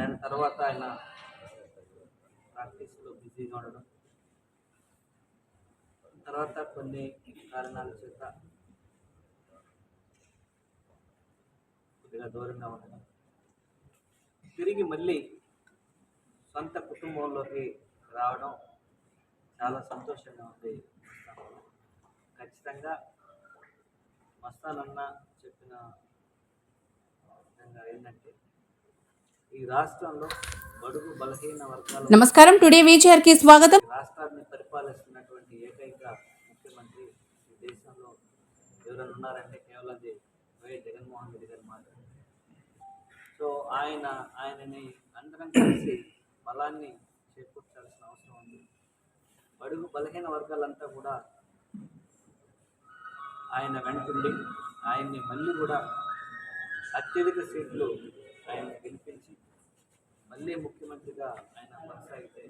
దాని తర్వాత ఆయన ప్రాక్టీస్లో బిజీగా ఉండడం. తర్వాత కొన్ని కారణాల చేత కొద్దిగా దూరంగా ఉండడం. తిరిగి మళ్ళీ సొంత కుటుంబంలోకి రావడం చాలా సంతోషంగా ఉంది. ఖచ్చితంగా మస్తానన్న చెప్పిన విధంగా ఏంటంటే ఈ రాష్ట్రంలో బడుగు బలహీన వర్గాల నమస్కారం. టుడే వీచర్కి స్వాగతం రాష్ట్రాన్ని పరిపాలిస్తున్నటువంటి ఏకైక ముఖ్యమంత్రి ఈ దేశంలో ఎవరైనా ఉన్నారంటే కేవలం వైఎస్ జగన్మోహన్ రెడ్డి గారు మాత్రమే. సో ఆయన ఆయనని అందరం కలిసి బలాన్ని చేకూర్చాల్సిన అవసరం ఉంది. బడుగు బలహీన వర్గాలంతా కూడా ఆయన వెంటుండి ఆయన్ని మళ్ళీ కూడా అత్యధిక సీట్లు ఆయన గెలిపించి మళ్ళీ ముఖ్యమంత్రిగా ఆయన కొనసాగితే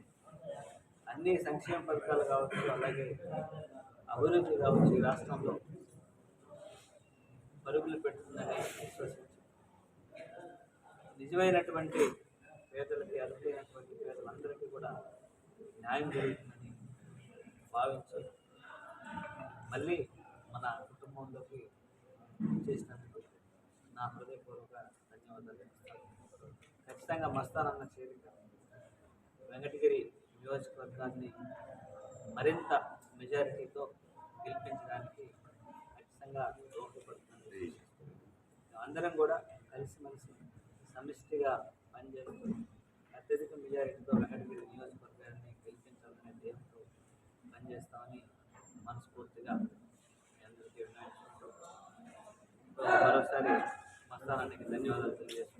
అన్ని సంక్షేమ పథకాలు కావచ్చు అలాగే అభివృద్ధి కావచ్చు ఈ రాష్ట్రంలో పరుగులు పెడుతుందని విశ్వసించి. నిజమైనటువంటి పేదలకి అర్హులైనటువంటి పేదలందరికీ కూడా న్యాయం జరుగుతుందని భావించి మళ్ళీ మన కుటుంబంలోకి చేసినందుకు నా హృదయపూర్వక ఖచ్చితంగా మస్తానన్న చేరిక. వెంకటగిరి నియోజకవర్గాన్ని మరింత మెజారిటీతో గెలిపించడానికి ఖచ్చితంగా దోహదపడుతుంది. అందరం కూడా కలిసిమెలిసి సమిష్టిగా పనిచేస్తూ అత్యధిక మెజారిటీతో వెంకటగిరి నియోజకవర్గాన్ని గెలిపించాలనే ధ్యేయంతో పనిచేస్తామని మనస్ఫూర్తిగా మీ అందరికీ విన్నవించుకుంటూ మరోసారి మస్తానానికి ధన్యవాదాలు తెలియజేస్తున్నాను.